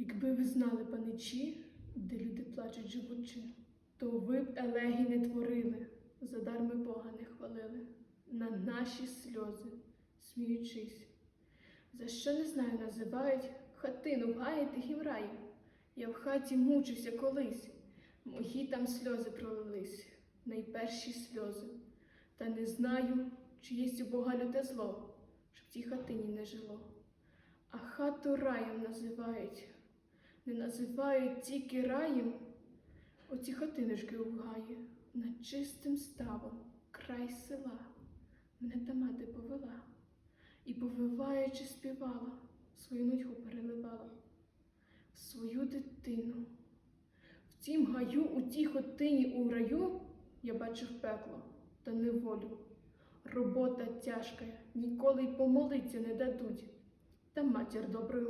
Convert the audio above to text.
Якби ви знали паничі, де люди плачуть живучи, то ви б елегій не творили, задарми Бога не хвалили, на наші сльози, сміючись. За що не знаю, називають хатину в гаї тихім раєм. Я в хаті мучився колись, мої там сльози пролились, найперші сльози. Та не знаю, чи єсть у Бога люте зло, щоб в тій хатині не жило. А хату раєм називають, не називають тільки раєм, оці хатиночки у гаї, над чистим ставом, край села. Мене та мати повела і, повиваючи, співала, свою нудьгу переливала свою дитину. В тім гаю, у тій хотині у раю я бачив пекло та неволю. Робота тяжка, ніколи й помолиться не дадуть. Та матір доброю